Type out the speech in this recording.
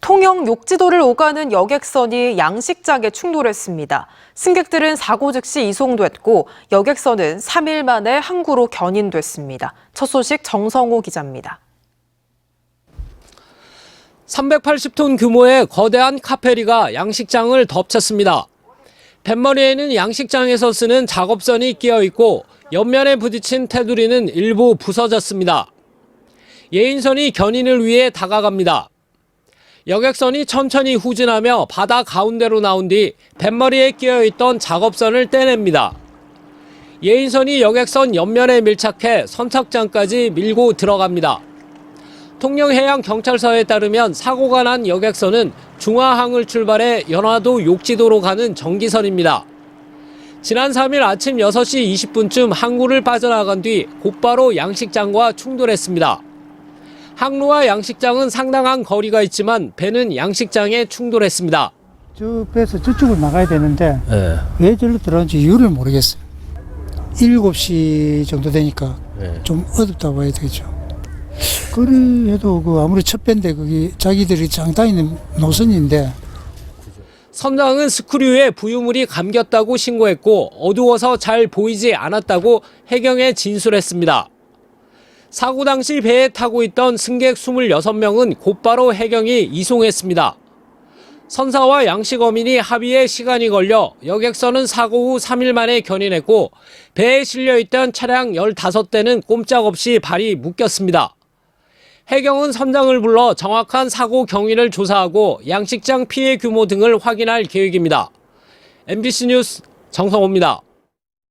통영 욕지도를 오가는 여객선이 양식장에 충돌했습니다. 승객들은 사고 즉시 이송됐고 여객선은 3일 만에 항구로 견인됐습니다. 첫 소식 정성호 기자입니다. 380톤 규모의 거대한 카페리가 양식장을 덮쳤습니다. 뱃머리에는 양식장에서 쓰는 작업선이 끼어 있고 옆면에 부딪힌 테두리는 일부 부서졌습니다. 예인선이 견인을 위해 다가갑니다. 여객선이 천천히 후진하며 바다 가운데로 나온 뒤 뱃머리에 끼어 있던 작업선을 떼냅니다. 예인선이 여객선 옆면에 밀착해 선착장까지 밀고 들어갑니다. 통영해양경찰서에 따르면 사고가 난 여객선은 중화항을 출발해 연화도 욕지도로 가는 정기선입니다. 지난 3일 아침 6시 20분쯤 항구를 빠져나간 뒤 곧바로 양식장과 충돌했습니다. 항로와 양식장은 상당한 거리가 있지만 배는 양식장에 충돌했습니다. 저 배에서 저쪽으로 나가야 되는데 왜 저리로 들어간지 이유를 모르겠어요. 7시 정도 되니까 좀 어둡다고 봐야 되겠죠. 그래도 그 아무리 첫 배인데 거기 자기들이 장타 있는 노선인데 선장은 스크류에 부유물이 감겼다고 신고했고 어두워서 잘 보이지 않았다고 해경에 진술했습니다. 사고 당시 배에 타고 있던 승객 26명은 곧바로 해경이 이송했습니다. 선사와 양식 어민이 합의에 시간이 걸려 여객선은 사고 후 3일 만에 견인했고 배에 실려 있던 차량 15대는 꼼짝없이 발이 묶였습니다. 해경은 선장을 불러 정확한 사고 경위를 조사하고 양식장 피해 규모 등을 확인할 계획입니다. MBC 뉴스 정성호입니다.